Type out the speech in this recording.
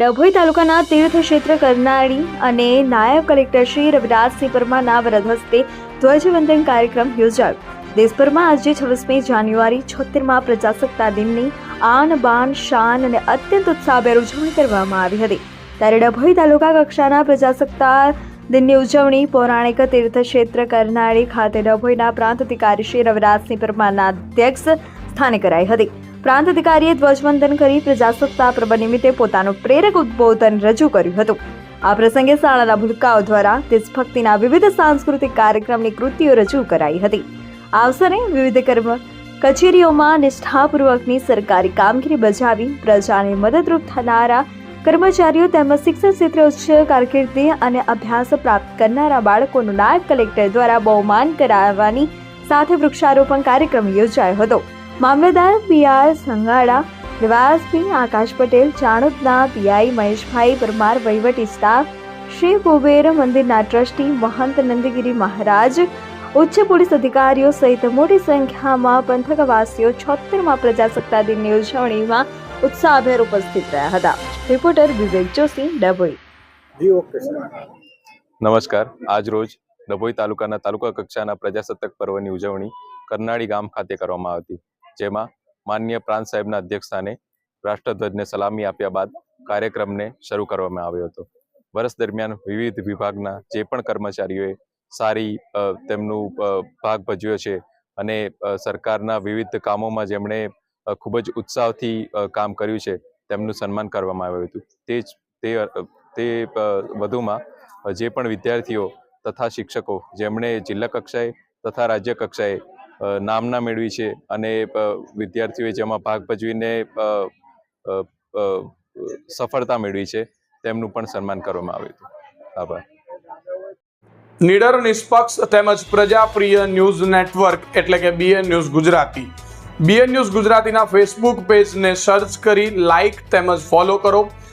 ડભોઈ તાલુકાના તીર્થક્ષેત્ર કરનાળી અને નાયબ કલેક્ટર શ્રી રવિરાજસિંહ પરમારના વરદ હસ્તે ધ્વજવંદન કાર્યક્રમ યોજાયો. દેશભરમાં આજે છવ્વીસમી જાન્યુઆરી છોતેરમાં પ્રજાસત્તાક દિનની આન બાન, શાન અને અત્યંત ઉત્સાહભેર ઉજવણી કરવામાં આવી હતી. ત્યારે ડભોઈ તાલુકા કક્ષાના પ્રજાસત્તાક દિનની ઉજવણી પૌરાણિક તીર્થક્ષેત્ર કરનાળી ખાતે ડભોઈના પ્રાંત અધિકારી શ્રી રવિરાજસિંહ પરમારના અધ્યક્ષ સ્થાને કરાઈ હતી. પ્રાંત અધિકારીએ ધ્વજવંદન કરી પ્રજાસત્તાક પર્વ નિમિત્તે પોતાનું પ્રેરક ઉદ્બોધન રજૂ કર્યું હતું. આ પ્રસંગે શાળાના ભૂલકાઓ દ્વારા દેશભક્તિના વિવિધ સાંસ્કૃતિક કાર્યક્રમની કૃતિઓ રજૂ કરાઈ હતી. આ અવસરે વિવિધ કર્મ કચેરીઓમાં નિષ્ઠાપૂર્વકની સરકારી કામગીરી બજાવી પ્રજાને મદદરૂપ થનારા કર્મચારીઓ તેમજ શિક્ષણ ક્ષેત્રે ઉચ્ચ કારકિર્દી અને અભ્યાસ પ્રાપ્ત કરનારા બાળકોનું નાયબ કલેક્ટર દ્વારા બહુમાન કરાવવાની સાથે વૃક્ષારોપણ કાર્યક્રમ યોજાયો હતો. મામલતદાર પી આર સંગાડા નિવાસપી આકાશ પટેલ ચાણોદના પીઆઈ મહેશભાઈ પરમાર વહીવટી સ્ટાફ શ્રી કુબેર મંદિરના ટ્રસ્ટી મહંત નંદગીરી મહારાજ ઉચ્ચ પોલીસ અધિકારીઓ સહિત મોટી સંખ્યામાં પંથકવાસીઓ છોતેરમાં પ્રજાસત્તા દિનની ઉજવણીમાં ઉત્સાહભેર ઉપસ્થિત રહ્યા હતા. રિપોર્ટર વિવેક જોશી ડભોઈ. નમસ્કાર. આજ રોજ ડભોઈ તાલુકાના તાલુકા કક્ષાના પ્રજાસત્તાક પર્વની ઉજવણી કરનાળી ગામ ખાતે કરવામાં આવી હતી જેમાં માન્ય પ્રાંત સાહેબના અધ્યક્ષસ્થાને રાષ્ટ્રધ્વજને સલામી આપ્યા બાદ કાર્યક્રમને શરૂ કરવામાં આવ્યો હતો. વર્ષ દરમિયાન વિવિધ વિભાગના જે પણ કર્મચારીઓએ સારી તેમનું ભાગ ભજવ્યો છે અને સરકારના વિવિધ કામોમાં જેમણે ખૂબ જ ઉત્સાહથી કામ કર્યું છે, તેમનું સન્માન કરવામાં આવ્યું હતું. તે તે તે વધુમાં જે પણ વિદ્યાર્થીઓ તથા શિક્ષકો જેમણે જિલ્લા કક્ષાએ તથા રાજ્ય કક્ષાએ નામના મેળવી છે અને વિદ્યાર્થીઓએ જેમાં ભાગ ભજવીને સફળતા મેળવી છે, તેમનું પણ સન્માન કરવામાં આવ્યું હતું. આભાર. નિડર નિષ્પક્ષ તેમજ પ્રજાપ્રિય ન્યૂઝ નેટવર્ક એટલે કે BN news Gujarati. BN news ગુજરાતીના ફેસબુક પેજને સર્ચ કરી લાઈક તેમજ ફોલો કરો.